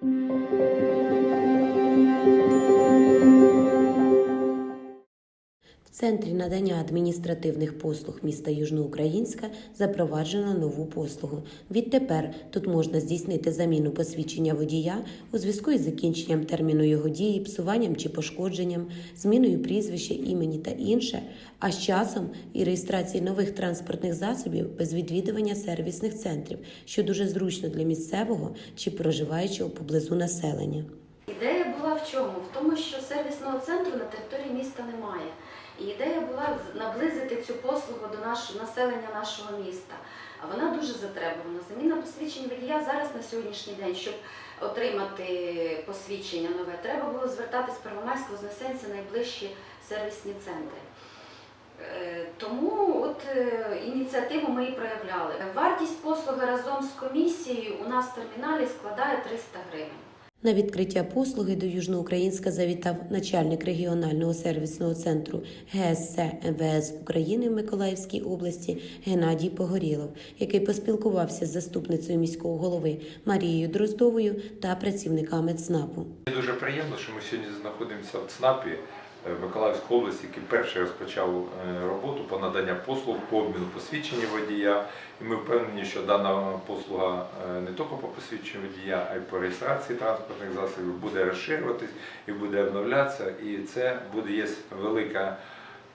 Thank you. В центрі надання адміністративних послуг міста Южноукраїнська запроваджено нову послугу. Відтепер тут можна здійснити заміну посвідчення водія у зв'язку із закінченням терміну його дії, псуванням чи пошкодженням, зміною прізвища, імені та інше, а з часом і реєстрації нових транспортних засобів без відвідування сервісних центрів, що дуже зручно для місцевого чи проживаючого поблизу населення. Ідея була в чому? В тому, що сервісного центру на території міста немає. І ідея була наблизити цю послугу до нашого населення нашого міста. А вона дуже затребувана. Заміна посвідчень водія зараз на сьогоднішній день, щоб отримати посвідчення нове, треба було звертатись в Первомайську Вознесенця найближчі сервісні центри. Е, Тому от е, ініціативу ми і проявляли. Вартість послуги разом з комісією у нас в терміналі складає 300 гривень. На відкриття послуги до Южноукраїнська завітав начальник регіонального сервісного центру ГСЦ МВС України в Миколаївській області Геннадій Погорілов, який поспілкувався з заступницею міського голови Марією Дроздовою та працівниками ЦНАПу. Дуже приємно, що ми сьогодні знаходимося в ЦНАПі Миколаївській області, який перший розпочав е, роботу по наданню послуг по обміну посвідчення водія. І ми впевнені, що дана послуга е, не тільки по посвідченню водія, а й по реєстрації транспортних засобів буде розширюватись і буде обновлятися. І це буде є велика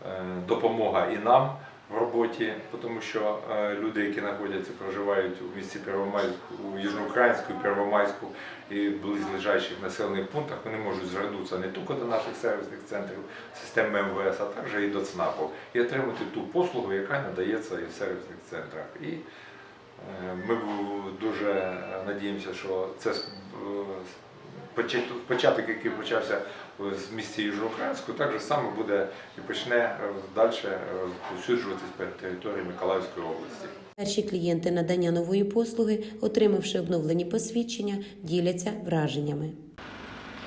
е, допомога і нам в роботі, тому що е, люди, які знаходяться, проживають у місті Первомайську, у Южноукраїнську, Первомайську і близлежащих населених пунктах, вони можуть звернутися не тільки до наших сервісних центрів системи МВС, а також і до ЦНАПу, і отримати ту послугу, яка надається і в сервісних центрах. І е, ми дуже надіємося, що це е, початок, який почався з місті Южноукраїнську, так же само буде і почне далі розповсюджуватись по території Миколаївської області. Перші клієнти надання нової послуги, отримавши обновлені посвідчення, діляться враженнями.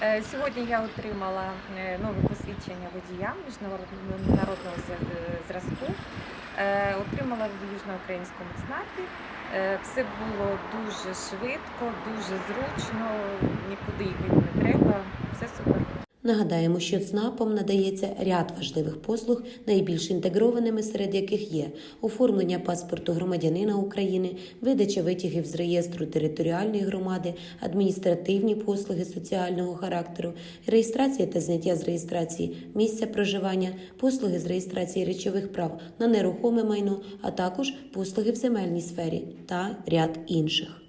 Е, Сьогодні я отримала е, нове посвідчення водія міжнародного зразку. Е, Отримала в южноукраїнському ЦНАПі. Е, Все було дуже швидко, дуже зручно, нікуди їхати не треба. Все супер. Нагадаємо, що ЦНАПом надається ряд важливих послуг, найбільш інтегрованими серед яких є оформлення паспорту громадянина України, видача витягів з реєстру територіальної громади, адміністративні послуги соціального характеру, реєстрація та зняття з реєстрації місця проживання, послуги з реєстрації речових прав на нерухоме майно, а також послуги в земельній сфері та ряд інших.